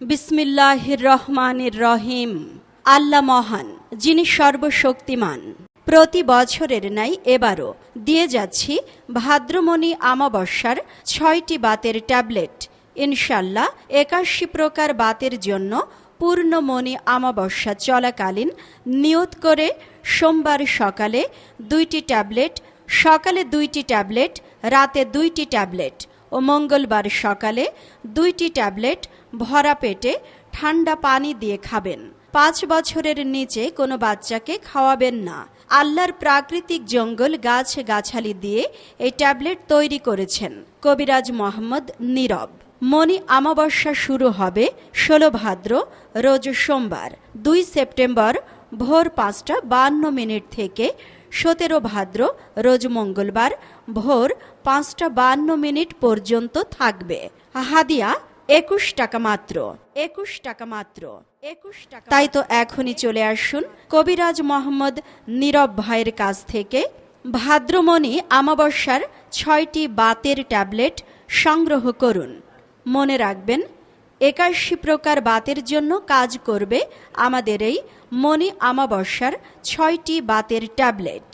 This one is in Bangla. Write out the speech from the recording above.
বিসমিল্লাহির রহমানির রহিম। আল্লাহ মহান, যিনি সর্বশক্তিমান। প্রতি বছরের ন্যায় এবারও দিয়ে যাচ্ছি ভাদ্রমণি আমাবস্যার ছয়টি বাতের ট্যাবলেট। ইনশাল্লাহ একাশি প্রকার বাতের জন্য পূর্ণমণি আমাবস্যা চলাকালীন নিয়ত করে সোমবার সকালে দুইটি ট্যাবলেট, সকালে দুইটি ট্যাবলেট, রাতে দুইটি ট্যাবলেট ও মঙ্গলবার সকালে দুইটি ট্যাবলেট ভরা পেটে ঠান্ডা পানি দিয়ে খাবেন। পাঁচ বছরের নিচে কোনো বাচ্চাকে খাওয়াবেন না। আল্লাহর প্রাকৃতিক জঙ্গল গাছ গাছালি দিয়ে এই ট্যাবলেট তৈরি করেছেন কবিরাজ মোহাম্মদ নীরব। মনি আমাবস্যা শুরু হবে ষোলো ভাদ্র, রোজ সোমবার, দুই সেপ্টেম্বর ভোর পাঁচটা বান্ন মিনিট থেকে সতেরো ভাদ্র, রোজ মঙ্গলবার, ভোর পাঁচটা বান্ন মিনিট পর্যন্ত থাকবে। হাদিয়া, একুশ টাকা মাত্র। একুশ টাকা মাত্র। একুশ টাকা তাই তো এখনই চলে আসুন কবিরাজ মোহাম্মদ নীরব ভাইয়ের কাছ থেকে। ভাদ্রমণি আমাবস্যার ছয়টি বাতের ট্যাবলেট সংগ্রহ করুন। মনে রাখবেন একাশি প্রকার বাতের জন্য কাজ করবে আমাদের এই মনি আমাবস্যার ছয়টি বাতের ট্যাবলেট।